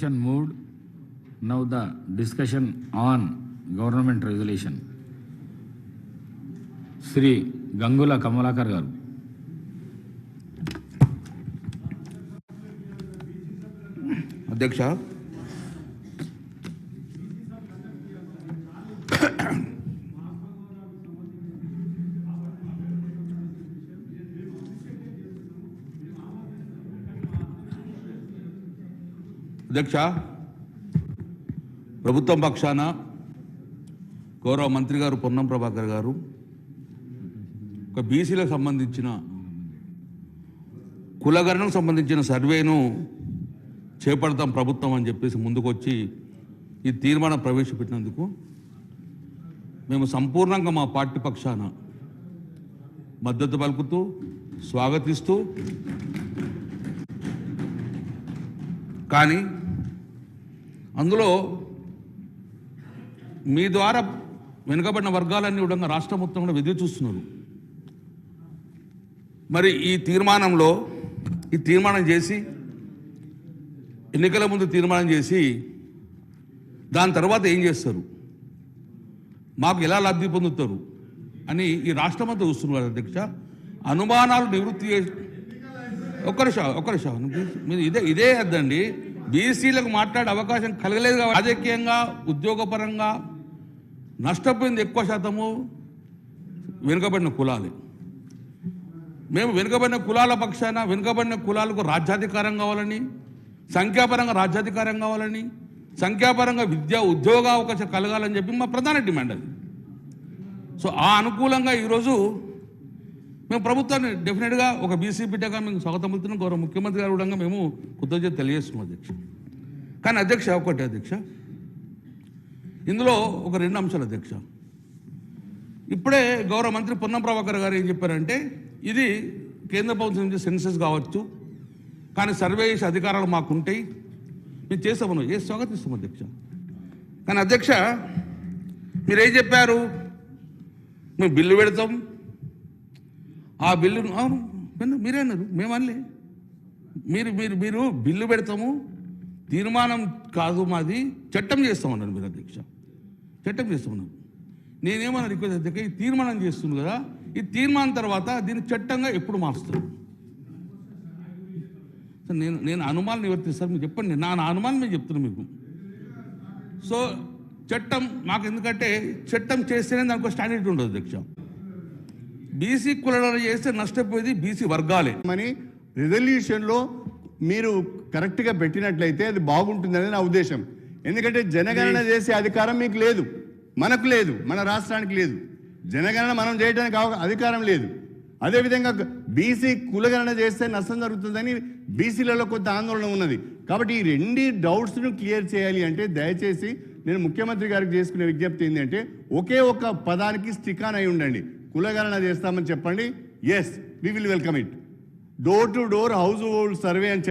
Discussion moved. Now the discussion on government resolution. Shri Gangula Kamalakar గారు అధ్యక్ష అధ్యక్ష ప్రభుత్వం పక్షాన గౌరవ మంత్రి గారు పొన్నం ప్రభాకర్ గారు ఒక బీసీలకు సంబంధించిన కులగణకు సంబంధించిన సర్వేను చేపడతాం ప్రభుత్వం అని చెప్పేసి ముందుకొచ్చి ఈ తీర్మానం ప్రవేశపెట్టినందుకు మేము సంపూర్ణంగా మా పార్టీ పక్షాన మద్దతు పలుకుతూ స్వాగతిస్తూ కానీ అందులో మీ ద్వారా వెనుకబడిన వర్గాలన్నీ కూడా రాష్ట్ర మొత్తం కూడా విధి చూస్తున్నారు. మరి ఈ తీర్మానంలో ఈ తీర్మానం చేసి ఎన్నికల ముందు తీర్మానం చేసి దాని తర్వాత ఏం చేస్తారు? మాకు ఎలా లబ్ధి పొందుతారు? అని ఈ రాష్ట్రమంతా చూస్తున్నారు అధ్యక్ష. అనుమానాలు నివృత్తి చేసి ఒక్క నిమిషం ఒక్క నిమిషం. ఇదే ఇదే అద్దండి బీసీలకు మాట్లాడే అవకాశం కలగలేదు కాబట్టి రాజకీయంగా ఉద్యోగపరంగా నష్టపోయింది ఎక్కువ శాతము వెనుకబడిన కులాలే. మేము వెనుకబడిన కులాల పక్షాన వెనుకబడిన కులాలకు రాజ్యాధికారం కావాలని సంఖ్యాపరంగా రాజ్యాధికారం కావాలని సంఖ్యాపరంగా విద్యా ఉద్యోగ అవకాశం కలగాలని చెప్పి మా ప్రధాన డిమాండ్ అది. సో ఆ అనుకూలంగా ఈరోజు మేము ప్రభుత్వాన్ని డెఫినెట్గా ఒక బీసీ బిడ్డగా మేము స్వాగతం గౌరవ ముఖ్యమంత్రి గారు కూడా మేము కృతజ్ఞత తెలియజేస్తున్నాం అధ్యక్ష. కానీ అధ్యక్ష ఒకటి అధ్యక్ష. ఇందులో ఒక రెండు అంశాలు అధ్యక్ష. ఇప్పుడే గౌరవ మంత్రి పొన్నం ప్రభాకర్ గారు ఏం చెప్పారంటే ఇది కేంద్ర ప్రభుత్వం నుంచి సెన్సెస్ కావచ్చు కానీ సర్వే చేసే అధికారాలు మాకు ఉంటాయి మేము చేస్తామను ఏ స్వాగతిస్తాం అధ్యక్ష? కానీ అధ్యక్ష మీరేం చెప్పారు? మేము బిల్లు పెడతాం ఆ బిల్లును అవును మీరే అన్నారు మేము మీరు మీరు మీరు బిల్లు పెడతాము తీర్మానం కాదు మాది చట్టం చేస్తామన్నారు మీరు అధ్యక్ష. చట్టం చేస్తామన్నారు నేనేమన్నా రిక్వెస్ట్ అధ్యక్ష ఈ తీర్మానం చేస్తుంది కదా ఈ తీర్మానం తర్వాత దీన్ని చట్టంగా ఎప్పుడు మారుస్తారు? నేను నేను అనుమానం నివర్తిస్తాను మీరు చెప్పండి. నా నా అనుమానం మేము చెప్తున్నాను మీకు. సో చట్టం మాకు ఎందుకంటే చట్టం చేస్తేనే దానికి స్టాండర్డ్ ఉండదు అధ్యక్ష. బీసీ కులాలను చేస్తే నష్టపోయేది బీసీ వర్గాలే. అని రిజల్యూషన్లో మీరు కరెక్ట్గా పెట్టినట్లయితే అది బాగుంటుందని నా ఉద్దేశం. ఎందుకంటే జనగణన చేసే అధికారం మీకు లేదు. మనకు లేదు. మన రాష్ట్రానికి లేదు. జనగణన మనం చేయడానికి అధికారం లేదు. అదేవిధంగా బీసీ కులగణన చేస్తే నష్టం జరుగుతుందని బీసీలలో కొంత ఆందోళన ఉన్నది. కాబట్టి ఈ రెండు డౌట్స్ను క్లియర్ చేయాలి అంటే దయచేసి నేను ముఖ్యమంత్రి గారికి చేసుకునే విజ్ఞప్తి ఏంటంటే ఒకే ఒక్క పదానికి స్టిక్ ఆన్ అయి ఉండండి. కులగణన చేస్తామని చెప్పండి. Yes we will welcome it door to door household survey అని